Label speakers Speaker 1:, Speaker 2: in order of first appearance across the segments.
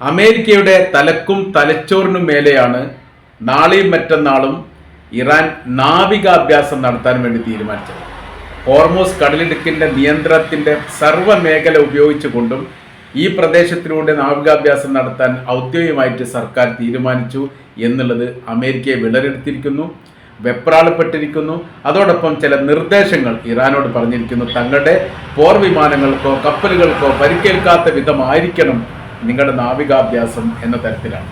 Speaker 1: അമേരിക്കയുടെ തലക്കും തലച്ചോറിനും മേലെയാണ് നാളെയും മറ്റന്നാളും ഇറാൻ നാവികാഭ്യാസം നടത്താൻ വേണ്ടി തീരുമാനിച്ചത്. ഹോർമോസ് കടലിടുക്കിന്റെ നിയന്ത്രണത്തിന്റെ സർവ മേഖല ഉപയോഗിച്ചുകൊണ്ടും ഈ പ്രദേശത്തിലൂടെ നാവികാഭ്യാസം നടത്താൻ ഔദ്യോഗികമായിട്ട് സർക്കാർ തീരുമാനിച്ചു എന്നുള്ളത് അമേരിക്കയെ വിളരെടുത്തിരിക്കുന്നു വെപ്രാളപ്പെട്ടിരിക്കുന്നു. അതോടൊപ്പം ചില നിർദ്ദേശങ്ങൾ ഇറാനോട് പറഞ്ഞിരിക്കുന്നു തങ്ങളുടെ പോർ വിമാനങ്ങൾക്കോ കപ്പലുകൾക്കോ പരിക്കേൽക്കാത്ത വിധമായിരിക്കണം നിങ്ങളുടെ നാവികാഭ്യാസം എന്ന തരത്തിലാണ്.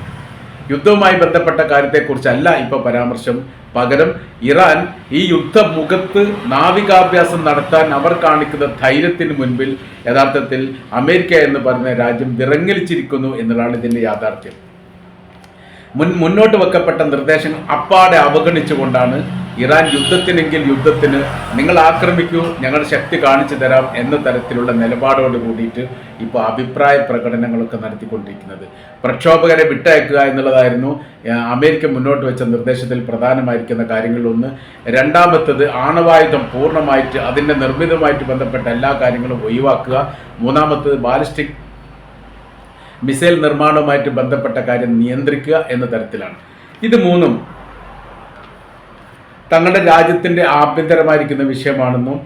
Speaker 1: യുദ്ധവുമായി ബന്ധപ്പെട്ട കാര്യത്തെക്കുറിച്ചല്ല ഇപ്പോൾ പരാമർശം. പകരം ഇറാൻ ഈ യുദ്ധമുഖത്ത് നാവികാഭ്യാസം നടത്താൻ അവർ കാണിക്കുന്ന ധൈര്യത്തിന് മുൻപിൽ യഥാർത്ഥത്തിൽ അമേരിക്ക എന്ന് പറയുന്ന രാജ്യം വിറങ്ങലിച്ചിരിക്കുന്നു എന്നുള്ളതാണ് ഇതിന്റെ യാഥാർത്ഥ്യം. മുൻ മുന്നോട്ട് വെക്കപ്പെട്ട നിർദ്ദേശങ്ങൾ അപ്പാടെ അവഗണിച്ചുകൊണ്ടാണ് ഇറാൻ യുദ്ധത്തിനെങ്കിൽ യുദ്ധത്തിന് നിങ്ങൾ ആക്രമിക്കൂ ഞങ്ങൾ ശക്തി കാണിച്ചു തരാം എന്ന തരത്തിലുള്ള നിലപാടോട് കൂടിയിട്ട് ഇപ്പോൾ അഭിപ്രായ പ്രകടനങ്ങളൊക്കെ നടത്തിക്കൊണ്ടിരിക്കുന്നത്. പ്രക്ഷോഭകരെ വിട്ടയക്കുക എന്നുള്ളതായിരുന്നു അമേരിക്ക മുന്നോട്ട് വെച്ച നിർദ്ദേശത്തിൽ പ്രധാനമായിരിക്കുന്ന കാര്യങ്ങളിലൊന്ന്. രണ്ടാമത്തത് ആണവായുധം പൂർണമായിട്ട് അതിന്റെ നിർമ്മിതമായിട്ട് ബന്ധപ്പെട്ട എല്ലാ കാര്യങ്ങളും ഒഴിവാക്കുക. മൂന്നാമത്തത് ബാലിസ്റ്റിക് മിസൈൽ നിർമ്മാണവുമായിട്ട് ബന്ധപ്പെട്ട കാര്യം നിയന്ത്രിക്കുക എന്ന തരത്തിലാണ്. ഇത് മൂന്നും തങ്ങളുടെ രാജ്യത്തിന്റെ ആഭ്യന്തരമായിരിക്കുന്ന വിഷയമാണെന്നും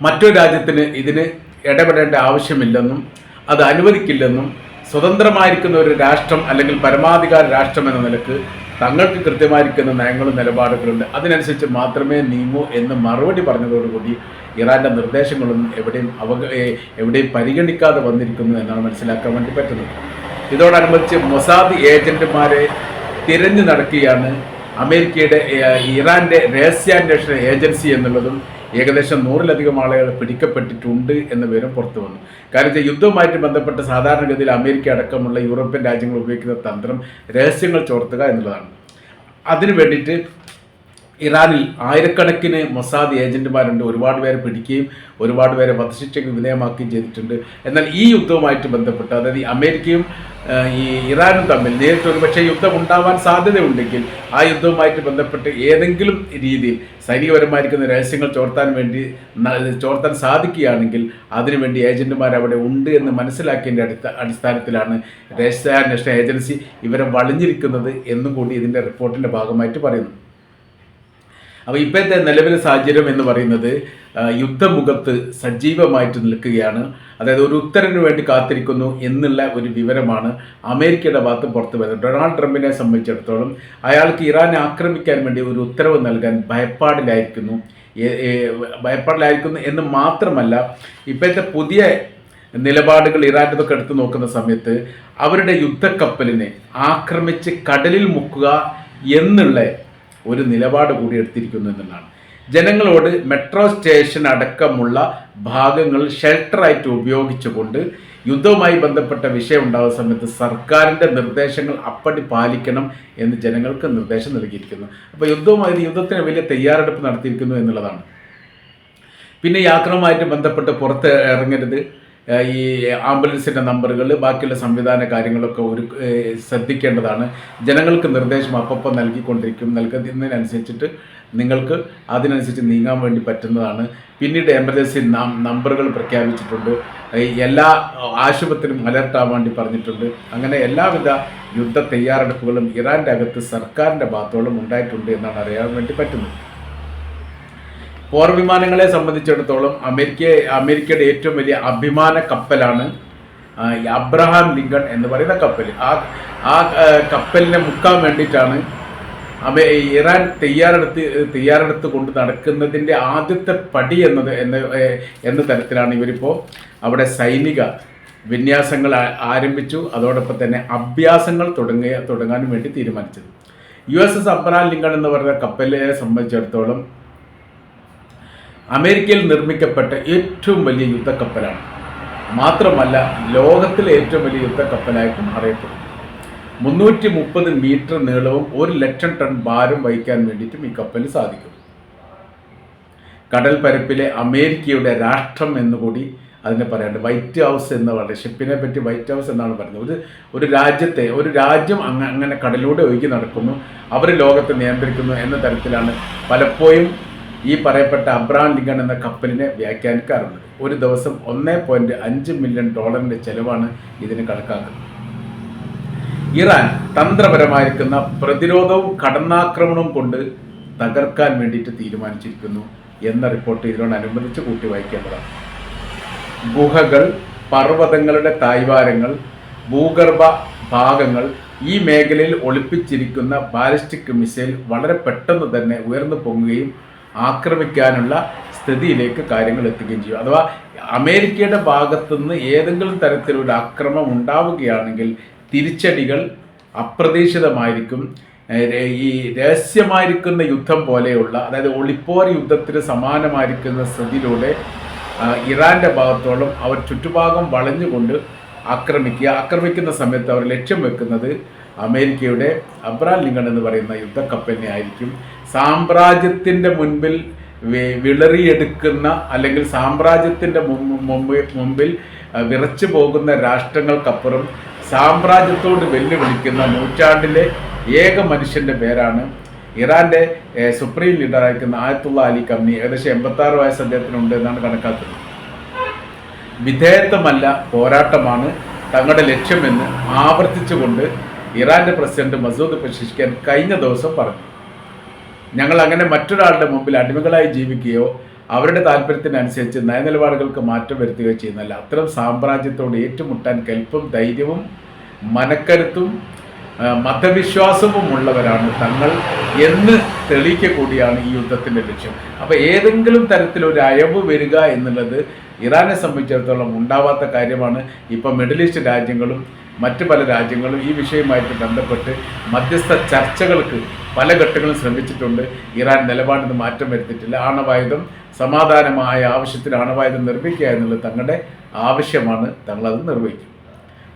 Speaker 1: മറ്റൊരു രാജ്യത്തിന് ഇതിന് ഇടപെടേണ്ട ആവശ്യമില്ലെന്നും അത് അനുവദിക്കില്ലെന്നും സ്വതന്ത്രമായിരിക്കുന്ന ഒരു രാഷ്ട്രം അല്ലെങ്കിൽ പരമാധികാര രാഷ്ട്രം എന്ന നിലയ്ക്ക് തങ്ങൾക്ക് കൃത്യമായിരിക്കുന്ന നയങ്ങളും നിലപാടുകളുണ്ട്. അതിനനുസരിച്ച് മാത്രമേ നീങ്ങൂ എന്ന് മറുപടി പറഞ്ഞതോടുകൂടി ഇറാന്റെ നിർദ്ദേശങ്ങളൊന്നും എവിടെയും അവ എവിടെയും പരിഗണിക്കാതെ വന്നിരിക്കുന്നു എന്നാണ് മനസ്സിലാക്കാൻ വേണ്ടി പറ്റുന്നത്. ഇതോടനുബന്ധിച്ച് മൊസാദ് ഏജന്റുമാരെ തിരഞ്ഞു നടക്കുകയാണ് അമേരിക്കയുടെ ഇറാന്റെ രഹസ്യാന്വേഷണ ഏജൻസി എന്നുള്ളതും ഏകദേശം നൂറിലധികം ആളുകൾ പിടിക്കപ്പെട്ടിട്ടുണ്ട് എന്ന വിവരം പുറത്തു വന്നു. കാരണം വെച്ചാൽ യുദ്ധവുമായിട്ട് ബന്ധപ്പെട്ട് സാധാരണഗതിയിൽ അമേരിക്ക അടക്കമുള്ള യൂറോപ്യൻ രാജ്യങ്ങൾ ഉപയോഗിക്കുന്ന തന്ത്രം രഹസ്യങ്ങൾ ചോർത്തുക എന്നുള്ളതാണ്. അതിനു വേണ്ടിയിട്ട് ഇറാനിൽ ആയിരക്കണക്കിന് മൊസാദ് ഏജന്റുമാരുണ്ട്. ഒരുപാട് പേരെ പിടിക്കുകയും ഒരുപാട് പേരെ വധശിക്ഷയ്ക്ക് വിധേയമാക്കുകയും ചെയ്തിട്ടുണ്ട്. എന്നാൽ ഈ യുദ്ധവുമായിട്ട് ബന്ധപ്പെട്ട് അതായത് അമേരിക്കയും ഈ ഇറാനും തമ്മിൽ നേരിട്ട് ഒരുപക്ഷെ യുദ്ധം ഉണ്ടാവാൻ സാധ്യതയുണ്ടെങ്കിൽ ആ യുദ്ധവുമായിട്ട് ബന്ധപ്പെട്ട് ഏതെങ്കിലും രീതിയിൽ സൈനികപരമായിരിക്കുന്ന രഹസ്യങ്ങൾ ചോർത്താൻ വേണ്ടി ചോർത്താൻ സാധിക്കുകയാണെങ്കിൽ അതിനുവേണ്ടി ഏജന്റുമാർ അവിടെ ഉണ്ട് എന്ന് മനസ്സിലാക്കിയതിന്റെ അടിസ്ഥ അടിസ്ഥാനത്തിലാണ് രഹസ്യാന്വേഷണ ഏജൻസി ഇവരെ വളഞ്ഞിരിക്കുന്നത് എന്നും കൂടി ഇതിന്റെ റിപ്പോർട്ടിന്റെ ഭാഗമായിട്ട് പറയുന്നു. അപ്പോൾ ഇപ്പോഴത്തെ നിലവിലെ സാഹചര്യം എന്ന് പറയുന്നത് യുദ്ധമുഖത്ത് സജീവമായിട്ട് നിൽക്കുകയാണ്. അതായത് ഒരു ഉത്തരവിന് വേണ്ടി കാത്തിരിക്കുന്നു എന്നുള്ള ഒരു വിവരമാണ് അമേരിക്കയുടെ ഭാഗത്ത് പുറത്തു വരുന്നത്. ഡൊണാൾഡ് ട്രംപിനെ സംബന്ധിച്ചിടത്തോളം അയാൾക്ക് ഇറാനെ ആക്രമിക്കാൻ വേണ്ടി ഒരു ഉത്തരവ് നൽകാൻ ഭയപ്പാടിലായിരിക്കുന്നു. ഭയപ്പാടിലായിരിക്കുന്നു എന്ന് മാത്രമല്ല ഇപ്പോഴത്തെ പുതിയ നിലപാടുകൾ ഇറാന്റെതൊക്കെ എടുത്തു നോക്കുന്ന സമയത്ത് അവരുടെ യുദ്ധക്കപ്പലിനെ ആക്രമിച്ച് കടലിൽ മുക്കുക എന്നുള്ള ഒരു നിലപാട് കൂടി എടുത്തിരിക്കുന്നു എന്നുള്ളതാണ്. ജനങ്ങളോട് മെട്രോ സ്റ്റേഷൻ അടക്കമുള്ള ഭാഗങ്ങൾ ഷെൽട്ടറായിട്ട് ഉപയോഗിച്ചുകൊണ്ട് യുദ്ധവുമായി ബന്ധപ്പെട്ട വിഷയം ഉണ്ടാകുന്ന സമയത്ത് സർക്കാരിന്റെ നിർദ്ദേശങ്ങൾ അപ്പടി പാലിക്കണം എന്ന് ജനങ്ങൾക്ക് നിർദ്ദേശം നൽകിയിരിക്കുന്നു. അപ്പോൾ യുദ്ധവുമായി യുദ്ധത്തിന് വലിയ തയ്യാറെടുപ്പ് നടത്തിയിരിക്കുന്നു എന്നുള്ളതാണ്. പിന്നെ ആക്രമണവുമായിട്ട് ബന്ധപ്പെട്ട് പുറത്ത് ഇറങ്ങരുത്. ഈ ആംബുലൻസിന്റെ നമ്പറുകൾ ബാക്കിയുള്ള സംവിധാന കാര്യങ്ങളൊക്കെ ഒരു ശ്രദ്ധിക്കേണ്ടതാണ്. ജനങ്ങൾക്ക് നിർദ്ദേശം അപ്പം നൽകിക്കൊണ്ടിരിക്കും. നൽകുന്നതിനനുസരിച്ചിട്ട് നിങ്ങൾക്ക് അതിനനുസരിച്ച് നീങ്ങാൻ വേണ്ടി പറ്റുന്നതാണ്. പിന്നീട് എമർജൻസി നമ്പറുകൾ പ്രഖ്യാപിച്ചിട്ടുണ്ട്. എല്ലാ ആശുപത്രിയും അലർട്ട് ആവാൻ വേണ്ടി പറഞ്ഞിട്ടുണ്ട്. അങ്ങനെ എല്ലാവിധ യുദ്ധ തയ്യാറെടുപ്പുകളും ഇറാന്റെ അകത്ത് സർക്കാരിന്റെ ഭാഗത്തോളം ഉണ്ടായിട്ടുണ്ട് എന്നാണ് അറിയാൻ വേണ്ടി പറ്റുന്നത്. പോർ വിമാനങ്ങളെ സംബന്ധിച്ചിടത്തോളം അമേരിക്ക അമേരിക്കയുടെ ഏറ്റവും വലിയ അഭിമാന കപ്പലാണ് അബ്രഹാം ലിങ്കൺ എന്ന് പറയുന്ന കപ്പൽ ആ ആ കപ്പലിനെ മുക്കാൻ വേണ്ടിയിട്ടാണ് അമേ ഇറാൻ തയ്യാറെടുത്ത് തയ്യാറെടുത്ത് കൊണ്ട് നടക്കുന്നതിന്റെ ആദ്യത്തെ പടി എന്നത് എന്ന എന്ന തരത്തിലാണ് ഇവരിപ്പോൾ അവിടെ സൈനിക വിന്യാസങ്ങൾ ആരംഭിച്ചു. അതോടൊപ്പം തന്നെ അഭ്യാസങ്ങൾ തുടങ്ങിയ തുടങ്ങാനും വേണ്ടി തീരുമാനിച്ചത്. U S S Abraham Lincoln എന്ന് പറയുന്ന കപ്പലിനെ സംബന്ധിച്ചിടത്തോളം അമേരിക്കയിൽ നിർമ്മിക്കപ്പെട്ട ഏറ്റവും വലിയ യുദ്ധക്കപ്പലാണ്. മാത്രമല്ല ലോകത്തിലെ ഏറ്റവും വലിയ യുദ്ധക്കപ്പലായിട്ടും അറിയപ്പെടുന്നു. മുന്നൂറ്റി മുപ്പത് മീറ്റർ നീളവും ഒരു ലക്ഷം ടൺ ഭാരം വഹിക്കാൻ വേണ്ടിയിട്ടും ഈ കപ്പലിന് സാധിക്കും. കടൽ പരപ്പിലെ അമേരിക്കയുടെ രാഷ്ട്രം എന്നുകൂടി അതിനെ പറയാണ്ട് വൈറ്റ് ഹൗസ് എന്ന് പറയുന്നത് ഷിപ്പിനെ പറ്റി വൈറ്റ് ഹൗസ് എന്നാണ് പറയുന്നത്. ഒരു ഒരു രാജ്യത്തെ ഒരു രാജ്യം അങ്ങ അങ്ങനെ കടലിലൂടെ ഒഴുകി നടക്കുന്നു. അവർ ലോകത്തെ നിയന്ത്രിക്കുന്നു എന്ന തരത്തിലാണ് പലപ്പോഴും ഈ പറയപ്പെട്ട അബ്രാം ലിങ്കൺ എന്ന കപ്പലിനെ വ്യാഖ്യാനിക്കാറുള്ളത് ഒരു ദിവസം ഒന്നേ പോയിന്റ് അഞ്ച് മില്യൺ ഡോളറിന്റെ ചെലവാണ് ഇതിന് കണക്കാക്കുന്നത്. ഇറാൻ തന്ത്രപരമായിരിക്കുന്ന പ്രതിരോധവും കടന്നാക്രമണവും കൊണ്ട് തകർക്കാൻ വേണ്ടിയിട്ട് തീരുമാനിച്ചിരിക്കുന്നു എന്ന റിപ്പോർട്ട് ഇതിനോടനുബന്ധിച്ച് കൂട്ടി വായിക്കേണ്ടതാണ്. ഗുഹകൾ പർവതങ്ങളുടെ തായ്വാരങ്ങൾ ഭൂഗർഭ ഭാഗങ്ങൾ ഈ മേഖലയിൽ ഒളിപ്പിച്ചിരിക്കുന്ന ബാലിസ്റ്റിക് മിസൈൽ വളരെ പെട്ടെന്ന് തന്നെ ഉയർന്നു പൊങ്ങുകയും ആക്രമിക്കാനുള്ള സ്ഥിതിയിലേക്ക് കാര്യങ്ങൾ എത്തുകയും ചെയ്യും. അഥവാ അമേരിക്കയുടെ ഭാഗത്തുനിന്ന് ഏതെങ്കിലും തരത്തിലൊരു അക്രമം ഉണ്ടാവുകയാണെങ്കിൽ തിരിച്ചടികൾ അപ്രതീക്ഷിതമായിരിക്കും. ഈ രഹസ്യമായിരിക്കുന്ന യുദ്ധം പോലെയുള്ള അതായത് ഒളിപ്പോർ യുദ്ധത്തിന് സമാനമായിരിക്കുന്ന സ്ഥിതിയിലൂടെ ഇറാന്റെ ഭാഗത്തോളം അവർ ചുറ്റുഭാഗം വളഞ്ഞുകൊണ്ട് ആക്രമിക്കുക. ആക്രമിക്കുന്ന സമയത്ത് അവർ ലക്ഷ്യം വെക്കുന്നത് അമേരിക്കയുടെ അബ്രാൽ ലിങ്കൺ എന്ന് പറയുന്ന യുദ്ധക്കപ്പലിനെ ആയിരിക്കും സാമ്രാജ്യത്തിന്റെ മുൻപിൽ വിളറിയെടുക്കുന്ന അല്ലെങ്കിൽ സാമ്രാജ്യത്തിന്റെ മുമ്പ് മുമ്പ് മുമ്പിൽ വിറച്ചു പോകുന്ന രാഷ്ട്രങ്ങൾക്കപ്പുറം സാമ്രാജ്യത്തോട് വെല്ലുവിളിക്കുന്ന നൂറ്റാണ്ടിലെ ഏക മനുഷ്യന്റെ പേരാണ് ഇറാന്റെ ഏഹ്, സുപ്രീം ലീഡറായിരിക്കുന്ന ആയത്തുള്ള അലി കമ്നി ഏകദേശം എൺപത്തി ആറ് വയസ്സ് അദ്ദേഹത്തിനുണ്ട് എന്നാണ് കണക്കാക്കുന്നത്. വിധേയത്വമല്ല പോരാട്ടമാണ് തങ്ങളുടെ ലക്ഷ്യമെന്ന് ആവർത്തിച്ചുകൊണ്ട് ഇറാന്റെ പ്രസിഡന്റ് മസൂദ് പ്രശിക്കാൻ കഴിഞ്ഞ ദിവസം പറഞ്ഞു. ഞങ്ങൾ അങ്ങനെ മറ്റൊരാളുടെ മുമ്പിൽ അടിമകളായി ജീവിക്കുകയോ അവരുടെ താല്പര്യത്തിനനുസരിച്ച് നയനിലപാടുകൾക്ക് മാറ്റം വരുത്തുകയോ ചെയ്യുന്നല്ല അത്തരം സാമ്രാജ്യത്തോട് ഏറ്റുമുട്ടാൻ കെൽപ്പും ധൈര്യവും മനക്കരുത്തും ആ, മതവിശ്വാസവും ഉള്ളവരാണ് തങ്ങൾ എന്ന് തെളിയിക്കൂടിയാണ് ഈ യുദ്ധത്തിന്റെ ലക്ഷ്യം. അപ്പോൾ ഏതെങ്കിലും തരത്തിലൊരു അയവ് വരിക എന്നുള്ളത് ഇറാനെ സംബന്ധിച്ചിടത്തോളം ഉണ്ടാവാത്ത കാര്യമാണ് ഇപ്പോൾ മിഡിൽ ഈസ്റ്റ് രാജ്യങ്ങളും മറ്റ് പല രാജ്യങ്ങളും ഈ വിഷയവുമായിട്ട് ബന്ധപ്പെട്ട് മധ്യസ്ഥ ചർച്ചകൾക്ക് പല ഘട്ടങ്ങളും ശ്രമിച്ചിട്ടുണ്ട്. ഇറാൻ നിലപാടിന് മാറ്റം വരുത്തിയിട്ടില്ല. ആണവായുധം സമാധാനമായ ആവശ്യത്തിന് ആണവായുധം നിർമ്മിക്കുക എന്നുള്ളത് തങ്ങളുടെ ആവശ്യമാണ്. തങ്ങളത് നിർവഹിക്കും.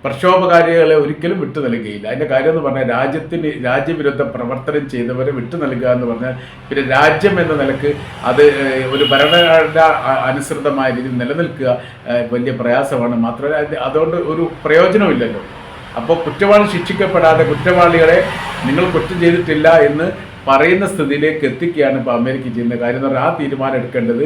Speaker 1: പ്രക്ഷോഭകാരികളെ ഒരിക്കലും വിട്ടു നൽകുകയില്ല. അതിന്റെ കാര്യം എന്ന് പറഞ്ഞാൽ രാജ്യത്തിന് രാജ്യവിരുദ്ധ പ്രവർത്തനം ചെയ്തവരെ വിട്ടു നൽകുക എന്ന് പറഞ്ഞാൽ പിന്നെ രാജ്യം എന്ന നിലയ്ക്ക് അത് ഒരു ഭരണഘടന അനുസൃതമായ രീതിയിൽ നിലനിൽക്കുക വലിയ പ്രയാസമാണ്. മാത്രമല്ല അത് അതുകൊണ്ട് ഒരു പ്രയോജനമില്ലല്ലോ അപ്പോൾ കുറ്റവാളി ശിക്ഷിക്കപ്പെടാതെ കുറ്റവാളികളെ നിങ്ങൾ കുറ്റം ചെയ്തിട്ടില്ല എന്ന് പറയുന്ന സ്ഥിതിയിലേക്ക് എത്തിക്കുകയാണ് ഇപ്പോൾ അമേരിക്ക ചെയ്യുന്ന കാര്യം എന്ന് പറഞ്ഞാൽ ആ തീരുമാനം എടുക്കേണ്ടത്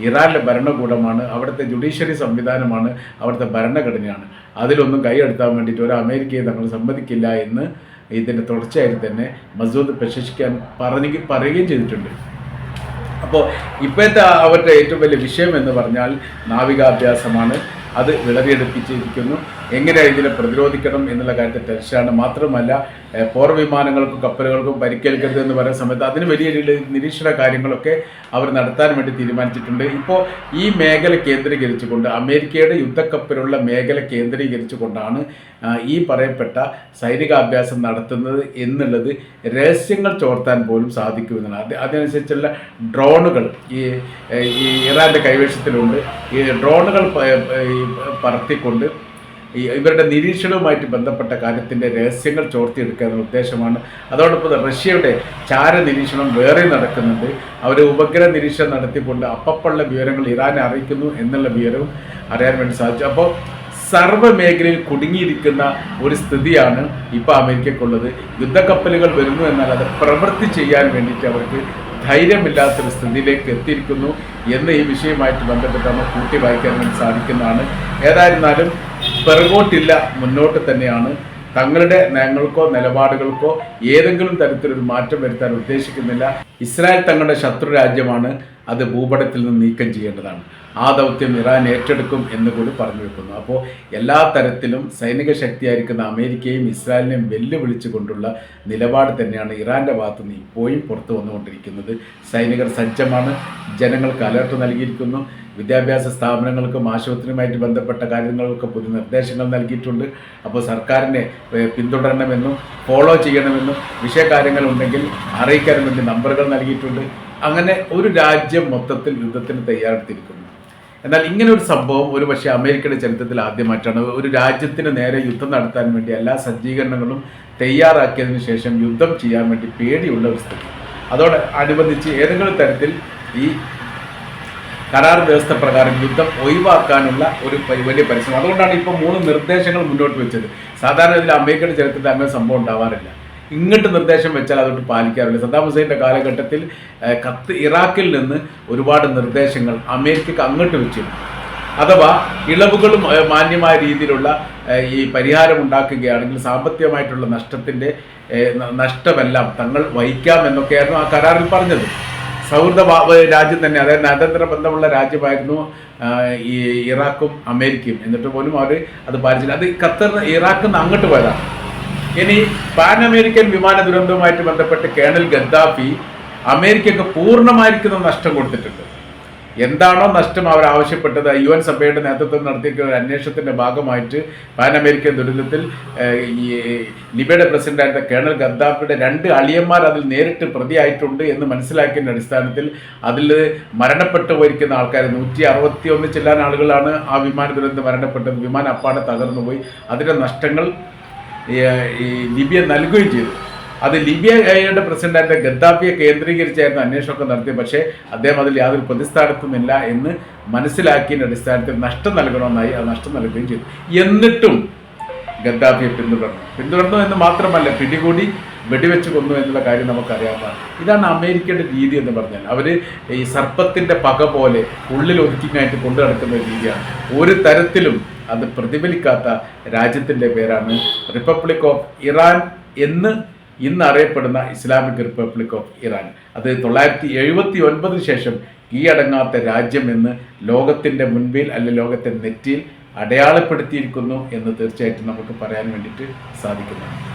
Speaker 1: ഇറാനിലെ ഭരണകൂടമാണ് അവിടുത്തെ ജുഡീഷ്യറി സംവിധാനമാണ് അവിടുത്തെ ഭരണഘടനയാണ്. അതിലൊന്നും കൈയെടുത്താൻ വേണ്ടിയിട്ട് ഒരു അമേരിക്കയെ തങ്ങൾ സമ്മതിക്കില്ല എന്ന് ഇതിന്റെ തുടർച്ചയായിട്ട് തന്നെ മസൂദ് പ്രശംസിക്കാൻ പറഞ്ഞു പറയുകയും ചെയ്തിട്ടുണ്ട്. അപ്പോൾ ഇപ്പോഴത്തെ അവരുടെ ഏറ്റവും വലിയ വിഷയം എന്ന് പറഞ്ഞാൽ നാവികാഭ്യാസമാണ്. അത് വിളവിയെടുപ്പിച്ചിരിക്കുന്നു എങ്ങനെ ഇതിനെ പ്രതിരോധിക്കണം എന്നുള്ള കാര്യത്തിൽ ടെൻഷനാണ്. മാത്രമല്ല പോർ വിമാനങ്ങൾക്കും കപ്പലുകൾക്കും പരിക്കേൽക്കരുത് എന്ന് പറയുന്ന സമയത്ത് അതിന് വലിയ നിരീക്ഷണ കാര്യങ്ങളൊക്കെ അവർ നടത്താൻ വേണ്ടി തീരുമാനിച്ചിട്ടുണ്ട്. ഇപ്പോൾ ഈ മേഖല കേന്ദ്രീകരിച്ചുകൊണ്ട് അമേരിക്കയുടെ യുദ്ധക്കപ്പലുള്ള മേഖല കേന്ദ്രീകരിച്ചുകൊണ്ടാണ് ഈ പറയപ്പെട്ട സൈനികാഭ്യാസം നടത്തുന്നത് എന്നുള്ളത് രഹസ്യങ്ങൾ ചോർത്താൻ പോലും സാധിക്കുമെന്നാണ്. അത് അതിനനുസരിച്ചുള്ള ഡ്രോണുകൾ ഈ ഇറാന്റെ കൈവശത്തിലുണ്ട്. ഈ ഡ്രോണുകൾ പറത്തിക്കൊണ്ട് ഇവരുടെ നിരീക്ഷണവുമായിട്ട് ബന്ധപ്പെട്ട കാര്യത്തിന്റെ രഹസ്യങ്ങൾ ചോർത്തിയെടുക്കുക എന്ന ഉദ്ദേശമാണ്. അതോടൊപ്പം റഷ്യയുടെ ചാര നിരീക്ഷണം വേറെ നടക്കുന്നുണ്ട്. അവർ ഉപഗ്രഹ നിരീക്ഷണം നടത്തിക്കൊണ്ട് അപ്പപ്പുള്ള വിവരങ്ങൾ ഇറാനെ അറിയിക്കുന്നു എന്നുള്ള വിവരവും അറിയാൻ വേണ്ടി സാധിച്ചു. അപ്പോൾ സർവ മേഖലയിൽ കുടുങ്ങിയിരിക്കുന്ന ഒരു സ്ഥിതിയാണ് ഇപ്പോൾ അമേരിക്കക്കുള്ളത്. യുദ്ധക്കപ്പലുകൾ വരുന്നു എന്നാൽ അത് പ്രവൃത്തി ചെയ്യാൻ വേണ്ടിയിട്ട് അവർക്ക് ധൈര്യമില്ലാത്തൊരു സ്ഥിതിയിലേക്ക് എത്തിയിരിക്കുന്നു എന്ന് ഈ വിഷയവുമായിട്ട് ബന്ധപ്പെട്ട് നമ്മൾ കൂട്ടി വായിക്കാൻ വേണ്ടി സാധിക്കുന്നതാണ്. ഏതായിരുന്നാലും പിറകോട്ടില്ല മുന്നോട്ട് തന്നെയാണ്. തങ്ങളുടെ നയങ്ങൾക്കോ നിലപാടുകൾക്കോ ഏതെങ്കിലും തരത്തിലൊരു മാറ്റം വരുത്താൻ ഉദ്ദേശിക്കുന്നില്ല. ഇസ്രായേൽ തങ്ങളുടെ ശത്രു രാജ്യമാണ്. അത് ഭൂപടത്തിൽ നിന്ന് നീക്കം ചെയ്യേണ്ടതാണ്. ആ ദൗത്യം ഇറാൻ ഏറ്റെടുക്കും എന്ന് കൂടി പറഞ്ഞു വെക്കുന്നു. അപ്പോൾ എല്ലാ തരത്തിലും സൈനിക ശക്തിയായിരിക്കുന്ന അമേരിക്കയും ഇസ്രായേലിനെയും വെല്ലുവിളിച്ചു കൊണ്ടുള്ള നിലപാട് തന്നെയാണ് ഇറാന്റെ ഭാഗത്തു നിന്ന് ഇപ്പോഴും പുറത്തു വന്നുകൊണ്ടിരിക്കുന്നത്. സൈനികർ സജ്ജമാണ്. ജനങ്ങൾക്ക് അലർട്ട് നൽകിയിരിക്കുന്നു. വിദ്യാഭ്യാസ സ്ഥാപനങ്ങൾക്കും ആശുപത്രിയുമായിട്ട് ബന്ധപ്പെട്ട കാര്യങ്ങൾക്കൊക്കെ പുതിയ നിർദ്ദേശങ്ങൾ നൽകിയിട്ടുണ്ട്. അപ്പോൾ സർക്കാരിനെ പിന്തുടരണമെന്നും ഫോളോ ചെയ്യണമെന്നും വിഷയകാര്യങ്ങളുണ്ടെങ്കിൽ അറിയിക്കാനും വേണ്ടി നമ്പറുകൾ നൽകിയിട്ടുണ്ട്. അങ്ങനെ ഒരു രാജ്യം മൊത്തത്തിൽ യുദ്ധത്തിന് തയ്യാറെടുത്തിരിക്കുന്നു. എന്നാൽ ഇങ്ങനെ ഒരു സംഭവം ഒരു പക്ഷേ അമേരിക്കയുടെ ചരിത്രത്തിൽ ആദ്യമായിട്ടാണ്. ഒരു രാജ്യത്തിന് നേരെ യുദ്ധം നടത്താൻ വേണ്ടി എല്ലാ സജ്ജീകരണങ്ങളും തയ്യാറാക്കിയതിനു ശേഷം യുദ്ധം ചെയ്യാൻ വേണ്ടി പേടിയുള്ള ഒരു സ്ഥിതി. അതോടെ അനുബന്ധിച്ച് ഏതെങ്കിലും തരത്തിൽ ഈ കരാർ വ്യവസ്ഥ പ്രകാരം യുദ്ധം ഒഴിവാക്കാനുള്ള ഒരു വലിയ പരിശ്രമം. അതുകൊണ്ടാണ് ഇപ്പോൾ മൂന്ന് നിർദ്ദേശങ്ങൾ മുന്നോട്ട് വെച്ചത്. സാധാരണ ഇതിൽ അമേരിക്കയുടെ ചരിത്രത്തിൽ അങ്ങനെ സംഭവം ഉണ്ടാവാറില്ല. ഇങ്ങോട്ട് നിർദ്ദേശം വെച്ചാൽ അതൊട്ട് പാലിക്കാറില്ല. സദ്ദാം ഹുസൈന്റെ കാലഘട്ടത്തിൽ കത്ത് ഇറാഖിൽ നിന്ന് ഒരുപാട് നിർദ്ദേശങ്ങൾ അമേരിക്കക്ക് അങ്ങോട്ട് വെച്ചിരുന്നു. അഥവാ ഇളവുകളും മാന്യമായ രീതിയിലുള്ള ഈ പരിഹാരം ഉണ്ടാക്കുകയാണെങ്കിൽ സാമ്പത്തികമായിട്ടുള്ള നഷ്ടത്തിന്റെ നഷ്ടമെല്ലാം തങ്ങൾ വഹിക്കാം എന്നൊക്കെയായിരുന്നു ആ കരാറിൽ പറഞ്ഞത്. സൗഹൃദ രാജ്യം തന്നെ അതായത് നയതന്ത്ര ബന്ധമുള്ള രാജ്യമായിരുന്നു ഈ ഇറാഖും അമേരിക്കയും. എന്നിട്ട് പോലും അവർ അത് പാലിച്ചില്ല. അത് ഖത്തർ ഇറാഖിൽ നിന്ന് അങ്ങോട്ട് പോയതാണ് ഇനി പാൻ അമേരിക്കൻ വിമാന ദുരന്തവുമായിട്ട് ബന്ധപ്പെട്ട് കേണൽ ഗദ്ദാഫി അമേരിക്കക്ക് പൂർണമായിരിക്കുന്ന നഷ്ടം കൊടുത്തിട്ടുണ്ട്. എന്താണോ നഷ്ടം അവർ ആവശ്യപ്പെട്ടത് യു എൻ സഭയുടെ നേതൃത്വം നടത്തിയ ഒരു അന്വേഷണത്തിന്റെ ഭാഗമായിട്ട് പാൻ അമേരിക്കൻ ദുരന്തത്തിൽ ഈ ലിബിയയുടെ പ്രസിഡന്റായിരുന്ന കേണൽ ഗദ്ദാഫിയുടെ രണ്ട് അളിയന്മാർ അതിൽ നേരിട്ട് പ്രതിയായിട്ടുണ്ട് എന്ന് മനസ്സിലാക്കിയതിന്റെ അടിസ്ഥാനത്തിൽ അതിൽ മരണപ്പെട്ടു പോയിരിക്കുന്ന ആൾക്കാർ നൂറ്റി അറുപത്തി ഒന്ന് ആളുകളാണ് ആ വിമാന ദുരന്തം മരണപ്പെട്ടത്. വിമാനം അപ്പാടെ തകർന്നു പോയി നഷ്ടങ്ങൾ ഈ ലിബിയ നൽകുകയും ചെയ്തു. അത് ലിബിയയുടെ പ്രസിഡന്റായിട്ട് ഗദ്ദാഫിയെ കേന്ദ്രീകരിച്ചായിരുന്നു അന്വേഷണമൊക്കെ നടത്തിയത്. പക്ഷേ അദ്ദേഹം അതിൽ യാതൊരു പ്രതിസ്ഥാനത്തുമില്ല എന്ന് മനസ്സിലാക്കിയതിന്റെ അടിസ്ഥാനത്തിൽ നഷ്ടം നൽകണമെന്നായി ആ നഷ്ടം നൽകുകയും ചെയ്തു. എന്നിട്ടും ഗദ്ദാഫിയെ പിന്തുടർന്നു. പിന്തുടർന്നു എന്ന് മാത്രമല്ല പിടികൂടി വെടിവെച്ച് കൊന്നു എന്നുള്ള കാര്യം നമുക്കറിയാവുന്നതാണ്. ഇതാണ് അമേരിക്കയുടെ രീതി എന്ന് പറഞ്ഞാൽ. അവർ ഈ സർപ്പത്തിന്റെ പക പോലെ ഉള്ളിൽ ഒതുക്കിങ്ങായിട്ട് കൊണ്ടു നടക്കുന്ന രീതിയാണ്. ഒരു തരത്തിലും അത് പ്രതിഫലിക്കാത്ത രാജ്യത്തിന്റെ പേരാണ് റിപ്പബ്ലിക് ഓഫ് ഇറാൻ എന്ന് ഇന്ന് അറിയപ്പെടുന്ന ഇസ്ലാമിക് റിപ്പബ്ലിക് ഓഫ് ഇറാൻ അത് തൊള്ളായിരത്തി എഴുപത്തി ഒൻപതിന് ശേഷം കീഴടങ്ങാത്ത രാജ്യം എന്ന് ലോകത്തിന്റെ മുൻപിൽ അല്ലെ ലോകത്തെ നെറ്റിയിൽ അടയാളപ്പെടുത്തിയിരിക്കുന്നു എന്ന് തീർച്ചയായിട്ടും നമുക്ക് പറയാൻ വേണ്ടിയിട്ട് സാധിക്കുന്നതാണ്.